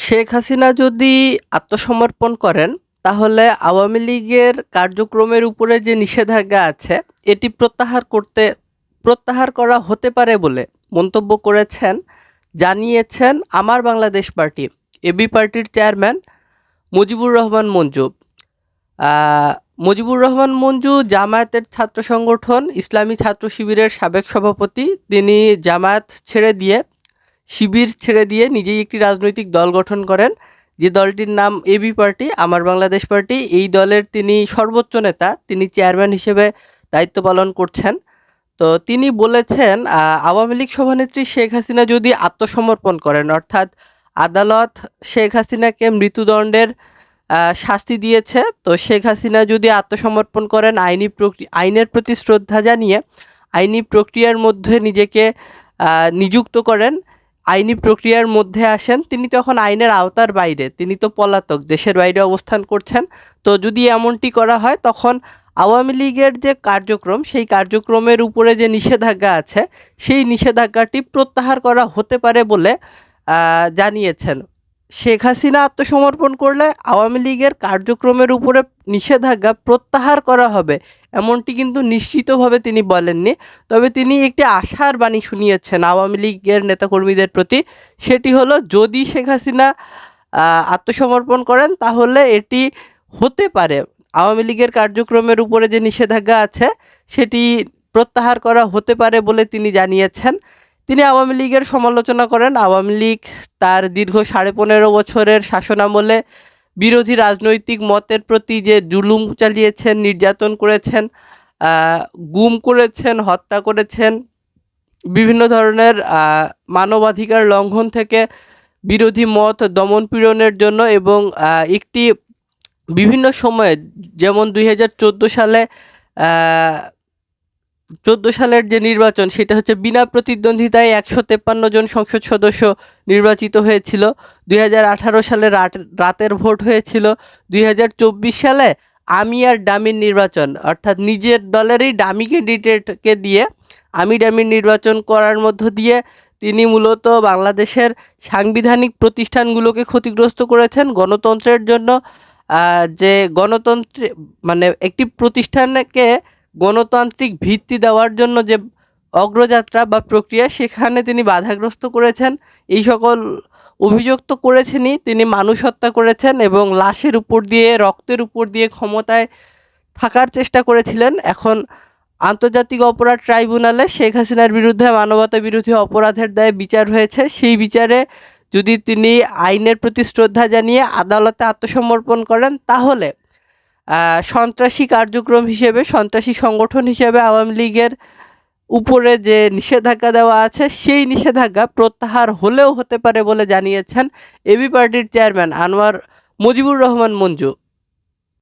শেখ হাসিনা যদি আত্মসমর্পণ করেন, তাহলে আওয়ামী লীগের কার্যক্রমের উপরে যে নিষেধাজ্ঞা আছে, এটি প্রত্যাহার করতে, প্রত্যাহার করা হতে পারে বলে মন্তব্য করেছেন, জানিয়েছেন আমার বাংলাদেশ পার্টি এবি পার্টির চেয়ারম্যান মুজিবুর রহমান মঞ্জু। মুজিবুর রহমান মঞ্জু জামায়াতের ছাত্র সংগঠন, ইসলামী ছাত্র শিবিরের সাবেক সভাপতি, তিনি জামায়াত ছেড়ে দিয়ে শিবির ছেড়ে দিয়ে নিজেই একটি রাজনৈতিক দল গঠন করেন। যে দলটির নাম এবি পার্টি আমার বাংলাদেশ পার্টি এই দলের তিনি সর্বোচ্চ নেতা, তিনি চেয়ারম্যান হিসেবে দায়িত্ব পালন করছেন। তো তিনি বলেছেন আওয়ামী লীগ সভানেত্রী শেখ হাসিনা যদি আত্মসমর্পণ করেন, অর্থাৎ আদালত শেখ হাসিনাকে মৃত্যুদণ্ডের শাস্তি দিয়েছে, তো শেখ হাসিনা যদি আত্মসমর্পণ করেন, আইনি প্রক্রিয়া আইনের প্রতি শ্রদ্ধা জানিয়ে আইনি প্রক্রিয়ার মধ্যে নিজেকে নিযুক্ত করেন আইনি প্রক্রিয়ার মধ্যে আসেন, তিনি তখন আইনের আওতার বাইরে। তিনি তো পলাতক, দেশের বাইরে অবস্থান করছেন। তো যদি এমনটি করা হয়, তখন আওয়ামী লীগের যে কার্যক্রম, সেই কার্যক্রমের উপরে যে নিষেধাজ্ঞা আছে, সেই নিষেধাজ্ঞাটি প্রত্যাহার করা হতে পারে বলে জানিয়েছেন। শেখ হাসিনা আত্মসমর্পণ করলে আওয়ামী লীগের কার্যক্রমের উপরে নিষেধাজ্ঞা প্রত্যাহার করা হবে, এমনটি কিন্তু নিশ্চিতভাবে তিনি বলেননি। তবে তিনি একটি আশার বাণী শুনিয়েছেন আওয়ামী লীগের নেতাকর্মীদের প্রতি, সেটি হলো যদি শেখ হাসিনা আত্মসমর্পণ করেন তাহলে এটি হতে পারে। আওয়ামী লীগের কার্যক্রমের উপরে যে নিষেধাজ্ঞা আছে, সেটি প্রত্যাহার করা হতে পারে বলে তিনি জানিয়েছেন। তিনি আওয়ামী লীগের সমালোচনা করেন। আওয়ামী লীগ তার দীর্ঘ সাড়ে পনেরো বছরের শাসনামলে বিরোধী রাজনৈতিক মতের প্রতি যে জুলুম চালিয়েছেন, নির্যাতন করেছেন গুম করেছেন, হত্যা করেছেন, বিভিন্ন ধরনের মানবাধিকার লঙ্ঘন থেকে বিরোধী মত দমন পীড়নের জন্য এবং একটি বিভিন্ন সময়ে, যেমন দুই হাজার চোদ্দ সালে চোদ্দ সালের যে নির্বাচন, সেটা হচ্ছে বিনা প্রতিদ্বন্দ্বিতায় একশো তেপ্পান্ন জন সংসদ সদস্য নির্বাচিত হয়েছিল। দুই হাজার আঠারো সালে রাত রাতের ভোট হয়েছিল। দুই হাজার চব্বিশ সালে আমি আর ডামির নির্বাচন, অর্থাৎ নিজের দলেরই ডামি ক্যান্ডিডেটকে দিয়ে আমি ডামির নির্বাচন করার মধ্য দিয়ে তিনি মূলত বাংলাদেশের সাংবিধানিক প্রতিষ্ঠানগুলোকে ক্ষতিগ্রস্ত করেছেন গণতন্ত্রের জন্য। যে গণতন্ত্রে মানে একটি প্রতিষ্ঠানকে গণতান্ত্রিক ভিত্তি দেওয়ার জন্য যে অগ্রযাত্রা বা প্রক্রিয়া, সেখানে তিনি বাধাগ্রস্ত করেছেন। এই সকল অভিযোগ তো করেছেনই, তিনি মানুষ হত্যা করেছেন এবং লাশের উপর দিয়ে, রক্তের উপর দিয়ে ক্ষমতায় থাকার চেষ্টা করেছিলেন। এখন আন্তর্জাতিক অপরাধ ট্রাইব্যুনালে শেখ হাসিনার বিরুদ্ধে মানবতা বিরোধী অপরাধের দায়ে বিচার হয়েছে। সেই বিচারে যদি তিনি আইনের প্রতি শ্রদ্ধা জানিয়ে আদালতে আত্মসমর্পণ করেন, তাহলে সন্ত্রাসী কার্যক্রম হিসেবে, সন্ত্রাসী সংগঠন হিসেবে আওয়ামী লীগের উপরে যে নিষেধাজ্ঞা দেওয়া আছে, সেই নিষেধাজ্ঞা প্রত্যাহার হলেও হতে পারে বলে জানিয়েছেন এবি পার্টির চেয়ারম্যান আনোয়ার মুজিবুর রহমান মঞ্জু।